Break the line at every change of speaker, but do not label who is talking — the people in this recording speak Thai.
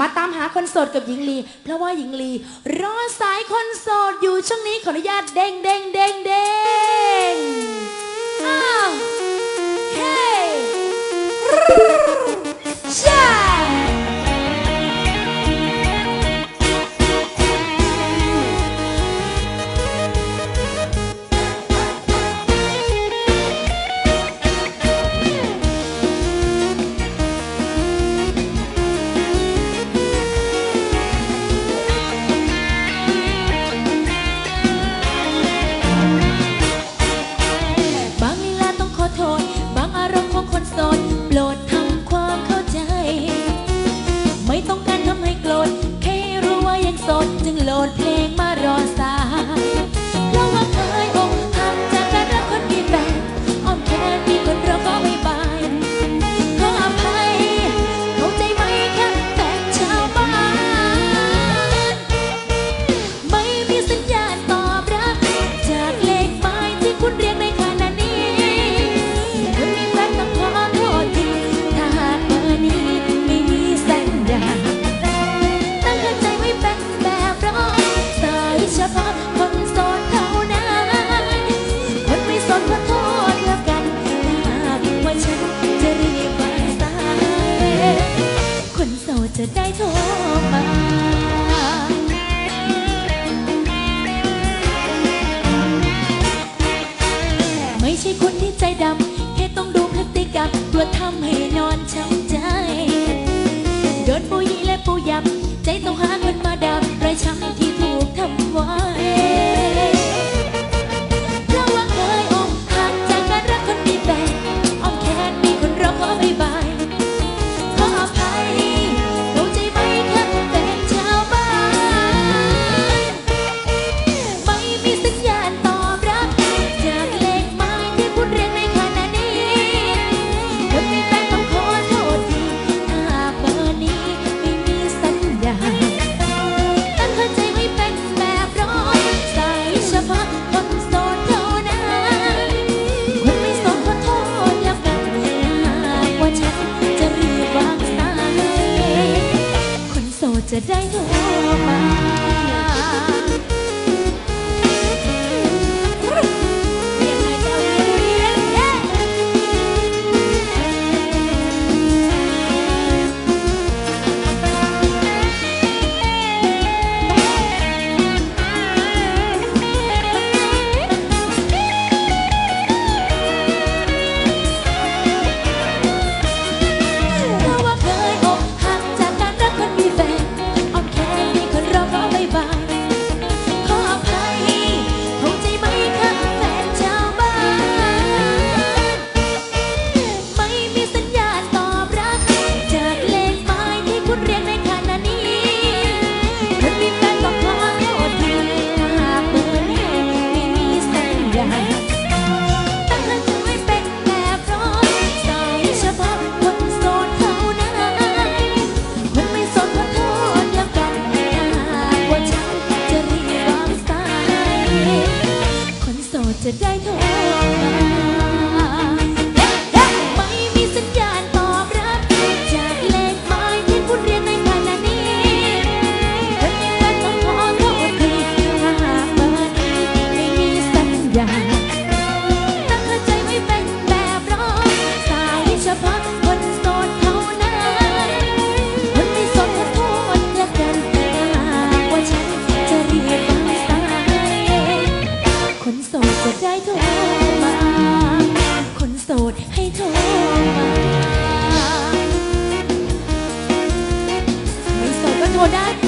มาตามหาคนโสดกับหญิงลี เพราะว่าหญิงลี รอสายคนโสดอยู่ช่วงนี้ขออนุญาตเด้งเด้งเด้ง ใจดำแค่ต้องดูพฤติกรรมกลัวทำให้ 我在这，我。 เขาได้